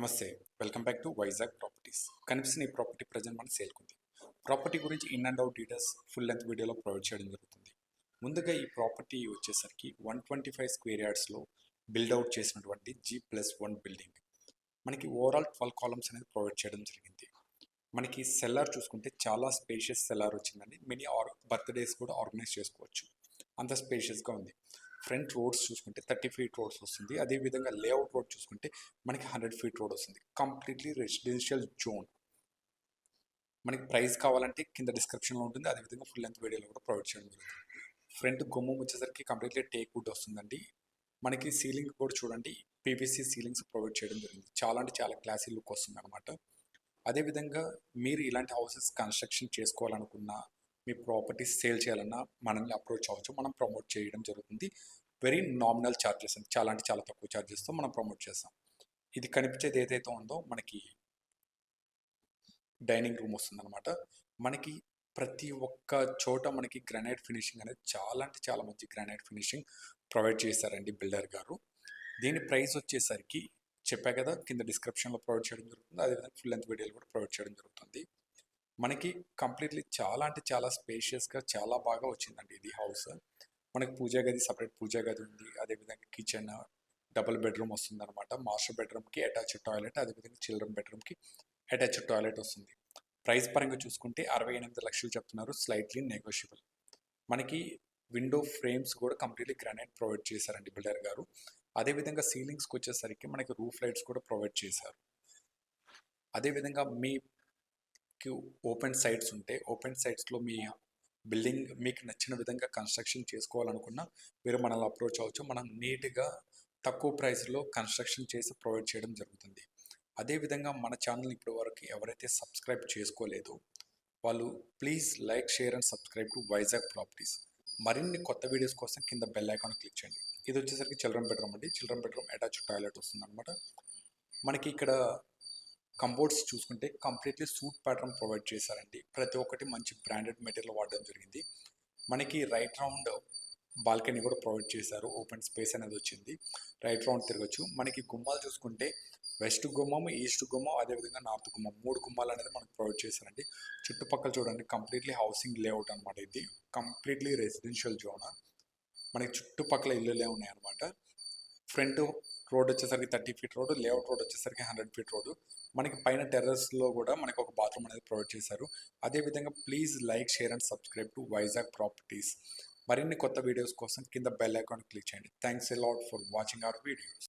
నమస్తే welcome back to Vizag properties. కనిపిస్తున్న ఈ ప్రాపర్టీ ప్రజెంట్ మన సేల్కుంది. ప్రాపర్టీ గురించి in and out details full length వీడియోలో ప్రొవైడ్ చేయడం జరుగుతుంది. ముందుగా ఈ ప్రాపర్టీ వచ్చేసరికి వన్ ట్వంటీ ఫైవ్ స్క్వేర్ యార్డ్స్లో బిల్డౌట్ చేసినటువంటి జీ ప్లస్ వన్ బిల్డింగ్. మనకి ఓవరాల్ ట్వెల్వ్ కాలమ్స్ అనేది ప్రొవైడ్ చేయడం జరిగింది. మనకి సెల్లార్ చూసుకుంటే చాలా స్పేషియస్ సెల్లార్ వచ్చిందండి. మినీ ఆర్ బర్త్డేస్ కూడా ఆర్గనైజ్ చేసుకోవచ్చు. అంత స్పేషియస్గా ఉంది. ఫ్రంట్ రోడ్స్ చూసుకుంటే థర్టీ ఫీట్ రోడ్స్ వస్తుంది. అదేవిధంగా లేఅవుట్ రోడ్ చూసుకుంటే మనకి హండ్రెడ్ ఫీట్ రోడ్ వస్తుంది. Completely residential zone. మనకి ప్రైస్ కావాలంటే కింద డిస్క్రిప్షన్లో ఉంటుంది. అదేవిధంగా ఫుల్ లెంత్ వీడియోలో కూడా ప్రొవైడ్ చేయడం జరుగుతుంది. ఫ్రంట్ గుమ్మం వచ్చేసరికి కంప్లీట్లీ టేక్ వుడ్ వస్తుందండి. మనకి సీలింగ్ కూడా చూడండి. పీవీసీ సీలింగ్స్ ప్రొవైడ్ చేయడం జరిగింది. చాలా అంటే చాలా క్లాసీ లుక్ వస్తుంది అనమాట అదేవిధంగా మీరు ఇలాంటి హౌసెస్ కన్స్ట్రక్షన్ చేసుకోవాలనుకున్నా మీ ప్రాపర్టీస్ సేల్ చేయాలన్నా మనల్ని అప్రోచ్ అవ్వచ్చు. మనం ప్రమోట్ చేయడం జరుగుతుంది. వెరీ నామినల్ ఛార్జెస్ అండి. చాలా అంటే చాలా తక్కువ ఛార్జెస్తో మనం ప్రమోట్ చేస్తాం. ఇది కనిపించేది ఏదైతే ఉందో మనకి డైనింగ్ రూమ్ వస్తుందన్నమాట. మనకి ప్రతి ఒక్క చోట మనకి గ్రానైట్ ఫినిషింగ్ అనేది చాలా అంటే చాలా మంచి గ్రానైట్ ఫినిషింగ్ ప్రొవైడ్ చేశారండి బిల్డర్ గారు. దీని ప్రైస్ వచ్చేసరికి చెప్పా కదా కింద డిస్క్రిప్షన్లో ప్రొవైడ్ చేయడం జరుగుతుంది. అదేవిధంగా ఫుల్ లెంత్ వీడియోలు కూడా ప్రొవైడ్ చేయడం జరుగుతుంది. మనకి కంప్లీట్లీ చాలా అంటే చాలా స్పేషియస్గా చాలా బాగా వచ్చిందండి ఇది హౌస్. మనకి పూజా గది సపరేట్ పూజా గది ఉంది. అదేవిధంగా కిచెన్ డబుల్ బెడ్రూమ్ వస్తుంది అనమాట మాస్టర్ బెడ్రూమ్కి అటాచ్డ్ టాయిలెట్ అదేవిధంగా చిల్డ్రన్ బెడ్రూమ్కి అటాచ్డ్ టాయిలెట్ వస్తుంది. ప్రైస్ పరంగా చూసుకుంటే అరవై ఎనిమిది లక్షలు చెప్తున్నారు. Slightly negotiable. మనకి విండో ఫ్రేమ్స్ కూడా కంప్లీట్లీ గ్రానైట్ ప్రొవైడ్ చేశారండి బిల్డర్ గారు. అదేవిధంగా సీలింగ్స్కి వచ్చేసరికి మనకి రూఫ్ లైట్స్ కూడా ప్రొవైడ్ చేశారు. అదేవిధంగా మీ మీకు ఓపెన్ సైట్స్ ఉంటే ఓపెన్ సైట్స్లో మీ బిల్డింగ్ మీకు నచ్చిన విధంగా కన్స్ట్రక్షన్ చేసుకోవాలనుకున్నా మీరు మనల్ని అప్రోచ్ అవ్వచ్చు. మనం నీట్గా తక్కువ ప్రైస్లో కన్స్ట్రక్షన్ చేసి ప్రొవైడ్ చేయడం జరుగుతుంది. అదేవిధంగా మన ఛానల్ ఇప్పటి వరకు ఎవరైతే సబ్స్క్రైబ్ చేసుకోలేదో వాళ్ళు please like share and subscribe to Vizag properties. మరిన్ని కొత్త వీడియోస్ కోసం కింద బెల్ ఐకాన్ క్లిక్ చేయండి. ఇది వచ్చేసరికి చిల్డ్రన్ బెడ్రూమ్ అండి. చిల్డ్రన్ బెడ్రూమ్ అటాచ్ టాయిలెట్ వస్తుంది అనమాట మనకి ఇక్కడ కంబోర్డ్స్ చూసుకుంటే కంప్లీట్లీ సూట్ ప్యాటర్న్ ప్రొవైడ్ చేశారండి. ప్రతి ఒక్కటి మంచి బ్రాండెడ్ మెటీరియల్ వాడడం జరిగింది. మనకి రైట్ రౌండ్ బాల్కనీ కూడా ప్రొవైడ్ చేశారు. ఓపెన్ స్పేస్ అనేది వచ్చింది. రైట్ రౌండ్ తిరగచ్చు. మనకి గుమ్మాలు చూసుకుంటే వెస్ట్ గుమ్మం ఈస్ట్ గుమ్మం అదేవిధంగా నార్త్ గుమ్మం మూడు గుమ్మాలు అనేది మనకు ప్రొవైడ్ చేశారండి. చుట్టుపక్కల చూడండి కంప్లీట్లీ హౌసింగ్ లేఅవుట్ అనమాట ఇది. కంప్లీట్లీ రెసిడెన్షియల్ జోన్ మనకి చుట్టుపక్కల ఇల్లులే ఉన్నాయి అనమాట ఫ్రంట్ రోడ్ వచ్చేసరికి thirty feet road layout road వచ్చేసరికి హండ్రెడ్ ఫీట్ రోడ్. మనకి పైన టెర్రస్లో కూడా మనకి ఒక బాత్రూమ్ అనేది ప్రొవైడ్ చేశారు. అదేవిధంగా please like share and subscribe to Vizag properties. మరిన్ని కొత్త వీడియోస్ కోసం కింద బెల్ ఐకాన్ క్లిక్ చేయండి. Thanks a lot for watching our videos.